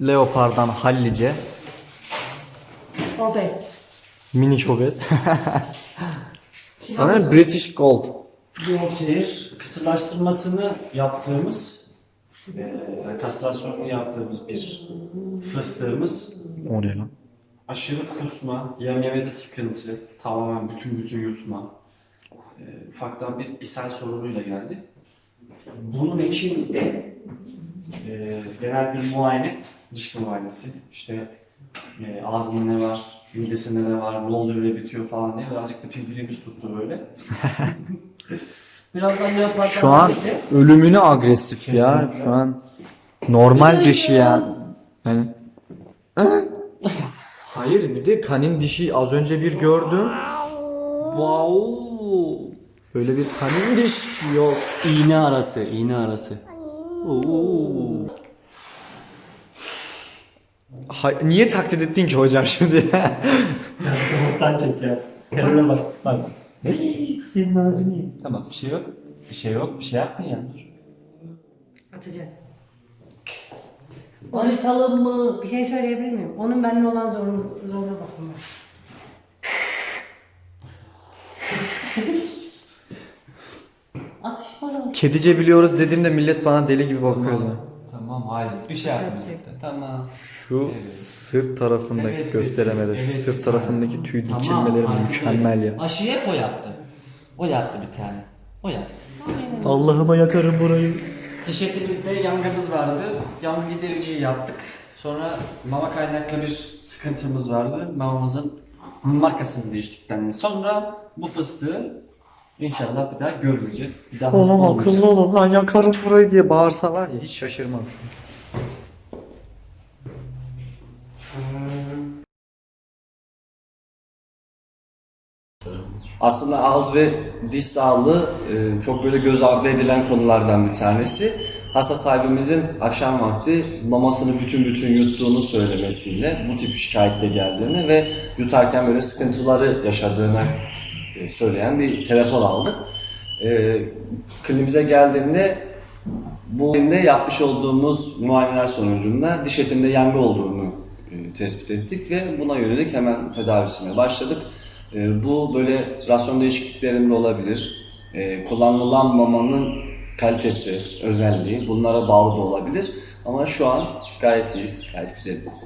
Leopard'dan hallice. Obez. Minik obez. Sanırım British Gold. Yorkshire kısırlaştırmasını yaptığımız, e, kastrasyonunu yaptığımız bir fıstığımız O ne lan? aşırı kusma, yem yemede sıkıntı, tamamen bütün bütün yutma, e, ufaktan bir ishal sorunuyla geldi. Bunun için de e, genel bir muayene, dışkı muayenesi, işte e, ağzında ne var, midesinde ne var, ne oluyor öyle bitiyor falan diye birazcık da pilgrimimiz tuttu böyle. Birazdan yapmaktan Şu an sadece- ölümüne agresif ya. Kesinlikle. Şu an normal dişi ya. Yani Hayır bir de kanin dişi az önce bir gördüm. Wow. Böyle bir kanin diş yok. İğne arası, iğne arası. Oo. Ha- niye taklit ettin ki hocam şimdi? Ortadan çek ya. Teröre bak. Bak. Senin ağzını yiyeyim. Tamam bir şey yok. Bir şey yok. Bir şey yapma ya. Dur. Atacak. Barışalım mı? Bir şey söyleyebilir miyim? Onun benimle olan zoruna, zoruna bakın. ben. Atış bana. Kedice biliyoruz dediğimde millet bana deli gibi bakıyordu. Tamam hayır bir şey yapma. Yapacak. Tamam. Şu Evet. sırt tarafındaki Evet, gösteremedi. evet, Şu evet, sırt tarafındaki tüy Tamam, dikilmeleri mükemmel ya. Aşıyı hep o yaptı. O yaptı bir tane. O yaptı. Allah'ıma yakarım burayı. Diş etimizde yangımız vardı. Yangın gidericiyi yaptık. Sonra mama kaynaklı bir sıkıntımız vardı. Mamamızın markasını değiştikten sonra bu fıstığı inşallah bir daha görmeyeceğiz. Bir daha hasta Oğlum olmayacağız. akıllı olun lan yakarım burayı diye bağırsa var ya hiç şaşırmam şu an. Aslında ağız ve diş sağlığı e, çok böyle göz ardı edilen konulardan bir tanesi. Hasta sahibimizin akşam vakti mamasını bütün bütün yuttuğunu söylemesiyle bu tip şikayetle geldiğini ve yutarken böyle sıkıntıları yaşadığını söyleyen bir telefon aldık. E, kliniğimize geldiğinde bu kliniğde yapmış olduğumuz muayeneler sonucunda diş etinde yangı olduğunu e, tespit ettik ve buna yönelik hemen tedavisine başladık. E, bu böyle rasyon değişikliklerinde olabilir. E, kullanılan mamanın kalitesi, özelliği bunlara bağlı da olabilir. Ama şu an gayet iyiyiz, gayet güzeliz.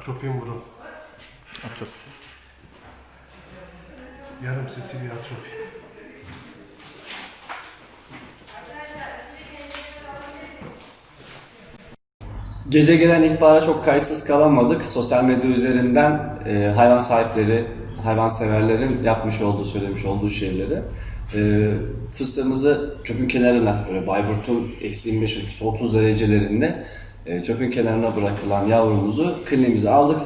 Atropin burun. Atıp. Yarım sesi bir atropi. Gece gelen ihbara çok kayıtsız kalamadık. Sosyal medya üzerinden e, hayvan sahipleri, hayvanseverlerin yapmış olduğu, söylemiş olduğu şeyleri. E, fıstığımızı çöpün kenarına, böyle Bayburt'un eksi 25 eksi 30 derecelerinde e, çöpün kenarına bırakılan yavrumuzu kliniğimize aldık.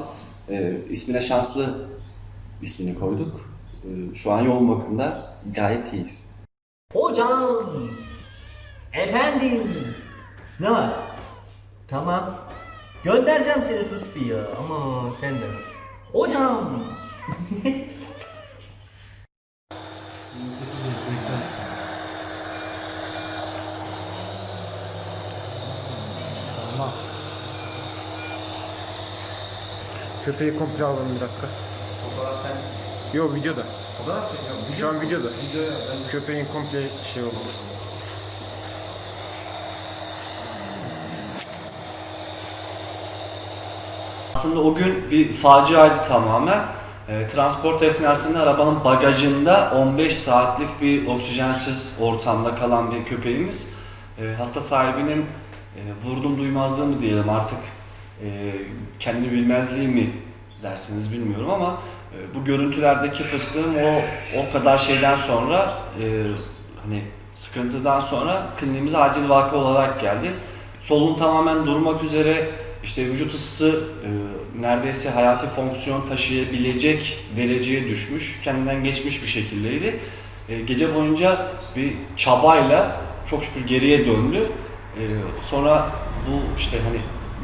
E, ismine şanslı ismini koyduk. E, şu an yoğun bakımda gayet iyiyiz. Hocam! Efendim! Ne var? Tamam. Göndereceğim seni sus bir ya. Ama sen de. Hocam! Köpeği komple alalım bir dakika. Fotoğraf sen Yok videoda. fotoğraf çekiyorum. Şu an videoda. Videoya ben Köpeğin komple şey oldu. Aslında o gün bir faciaydı tamamen. E, transport esnasında arabanın bagajında 15 saatlik bir oksijensiz ortamda kalan bir köpeğimiz. E, hasta sahibinin e, vurdum duymazlığı mı diyelim artık e, kendini bilmezliği mi dersiniz bilmiyorum ama e, bu görüntülerdeki fıstığım o o kadar şeyden sonra e, hani sıkıntıdan sonra kliniğimize acil vaka olarak geldi. Solun tamamen durmak üzere işte vücut ısısı e, neredeyse hayati fonksiyon taşıyabilecek dereceye düşmüş, kendinden geçmiş bir şekildeydi. E, gece boyunca bir çabayla çok şükür geriye döndü. E, sonra bu işte hani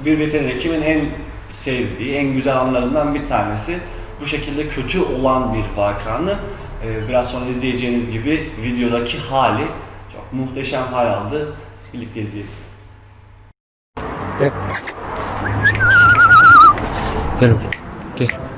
bir veteriner hekimin en sevdiği, en güzel anlarından bir tanesi bu şekilde kötü olan bir vakanın e, biraz sonra izleyeceğiniz gibi videodaki hali çok muhteşem hal aldı. Birlikte izleyelim. Gel. Gel. Gel.